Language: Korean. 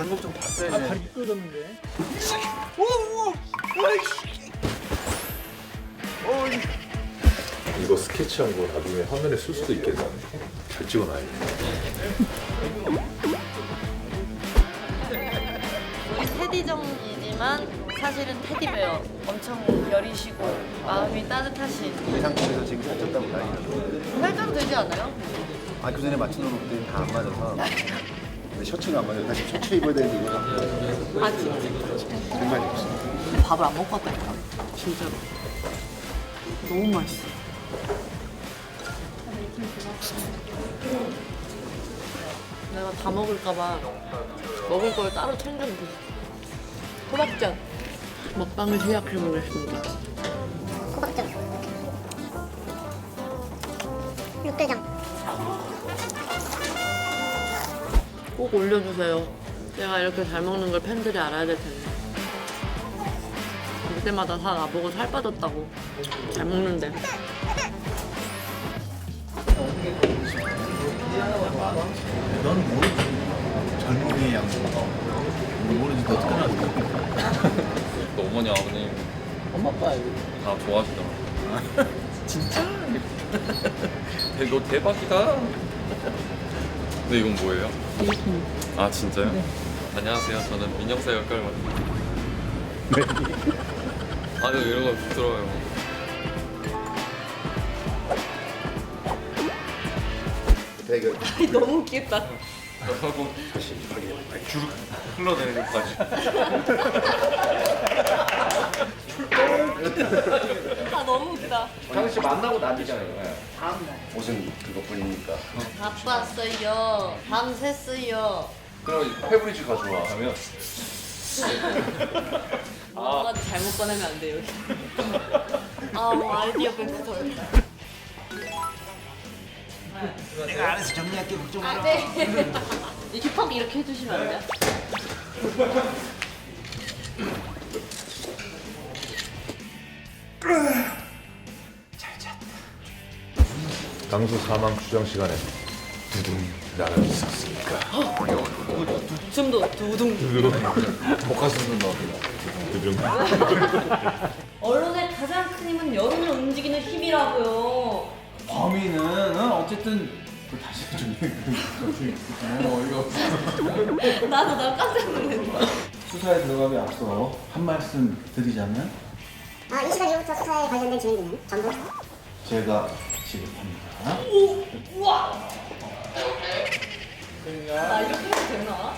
아, 다리 미끄러졌는데. 이거 스케치한 거 나중에 화면에 쓸 수도 있겠네. 잘 찍어놔야겠다. 우리 테디정이지만 사실은 테디베어 엄청 여리시고 마음이 따뜻하신 이 상태에서 지금 살쪘다고 난리나. 살쪄도 되지 않아요? 아, 그 전에 맞춰놓은 옷들이 다 안 맞아서. 근데 셔츠가 안 맞아요. 다시 셔츠 입어야 되는데 이거. 아 진짜? 정말 없어. 밥을 안 먹고 왔다니까. 진짜로. 너무 맛있어. 내가 다 먹을까봐 먹을 걸 따로 있어 호박전. 먹방을 시작해 보겠습니다. 호박전. 육개장 꼭 올려주세요 제가 이렇게 잘 먹는 걸 팬들이 알아야 될 텐데 그때마다 다 나보고 살 빠졌다고 잘 먹는데 너는 모르지. 젊음의 양식. 모르지, 너 어떡하나. 또 어머니 아버님 엄마, 아빠. 다 좋아하시더라고. 진짜? 대- 너 대박이다. 근데 이건 뭐예요? 아 진짜요? 안녕하세요. 저는 민영사 역할 맡은. 아니 이런 거 부끄러워요. 너무 웃기겠다 하고 다시 주르 흘러내리는 바지. 당시 만나고 난리잖아요. 옷은 그것뿐이니까. 바빴어요 밤샜어요 그럼 페브리즈 가져와 하면 뭔가 잘못 꺼내면 안 돼요 아 뭐 아이디어 뱅크 덜다 내가 알아서 정리할게, 걱정 마. 네. 이렇게 턱 이렇게 해주시면 안 돼요? 강수 사망 추정 시간에 두둥 나를 있었으니까. 춤도 두둥 복화수는 너. 두둥. 언론의 가장 큰 힘은 여론을 움직이는 힘이라고요 범인은 어, 어쨌든 그 다시 좀 너무 어이가 없어. 나도 나 깜짝 놀랐네 수사에 들어가기 앞서 한 말씀 드리자면 아, 이 시간 이후부터 수사에 관련된 진행들은 전부 제가 지급합니다. 나 이렇게 해도 되나?